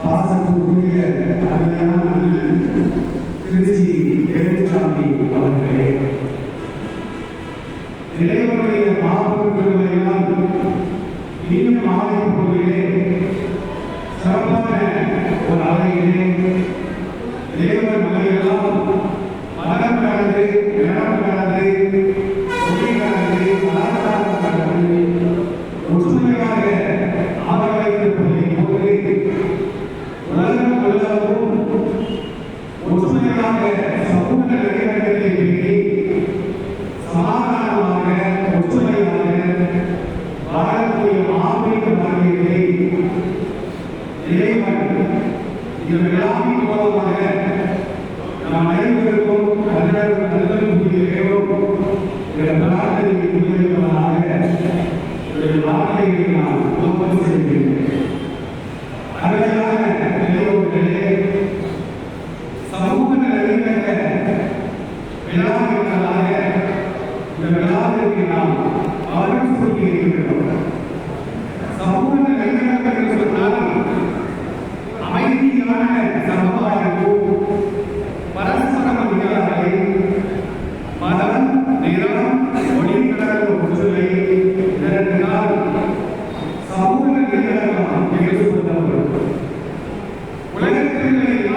பாசத்துக்குரிய அருமையான அண்ணன் திருச்சி எழுத்துசாமி அவர்களே இளைவருடைய மாபெரும் பெருமையினால் இன்னும் மாலை பொழுதிலே சிறப்பான ஒரு அறையிலே இளைவர் மலையெல்லாம் மரம் கடந்து இடம் கடந்து ஒளி கடந்து கலாச்சாரம் கடந்து ஒற்றுமையாக வாழக்கூடிய ஆன்மீக வாழ்க்கையை இறைவன் இந்த விழாவின் மூலமாக நம் அனைவருக்கும் நல்ல நல்லதும் இறைவனும் இந்த பிரார்த்தனை புரிவதற்காக இந்த வார்த்தையை நான் துவக்கம் செய்கிறேன் அருமையான இளையோர்களே சமூக நலனுக்காக விழாவிற்காக இந்த விழாவிற்கு நாம்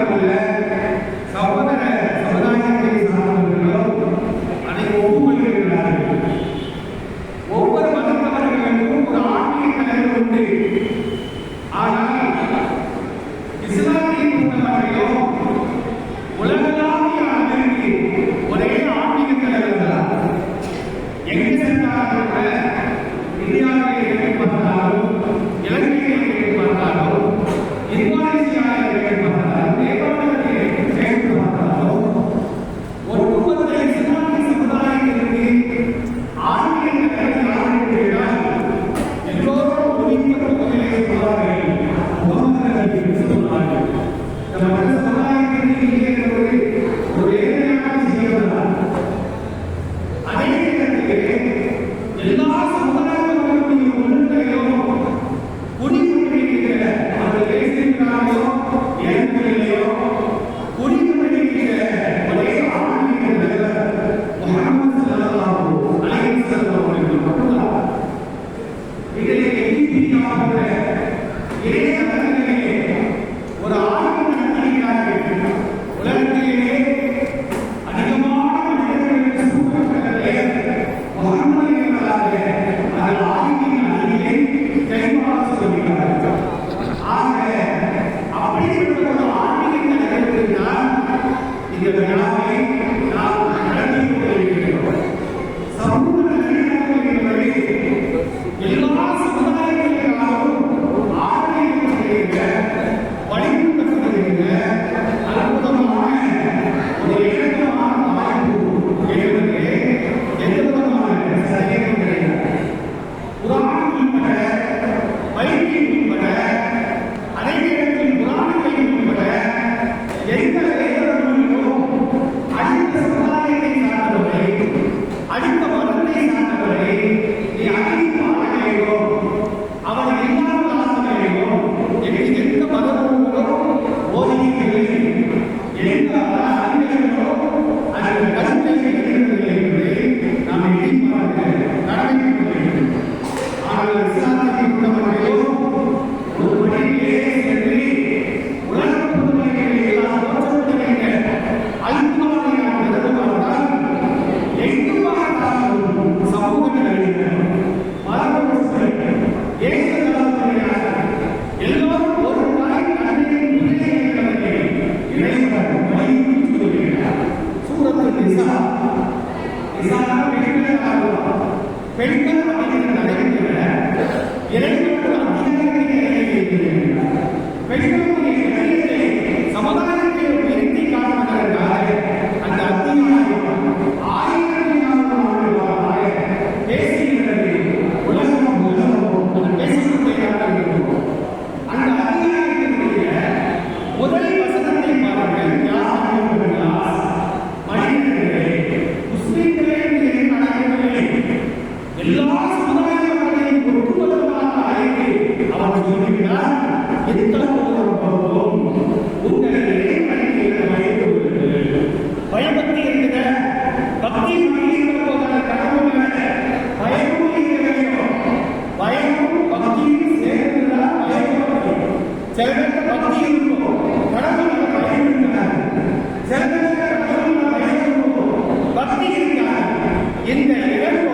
முஸ்லீம்கள் சகோதர சமுதாயத்தை சார்ந்தவர்களும் அதை ஒப்புக்கொள்கிறார்கள். ஒவ்வொரு மதத்தவர்களுக்கும் ஒரு ஆன்மீக தலைவர் உண்டு. ஆனால் இஸ்லாமிய பொறுத்தவரையிலும் உலகளாவிய அளவிற்கு ஒரே ஆன்மீக தலைவர் தான் எங்கு பெண்கள் அதிகம் நடைபெறுகின்றன இளைஞர்கள் அதிகம் இந்த இரண்டு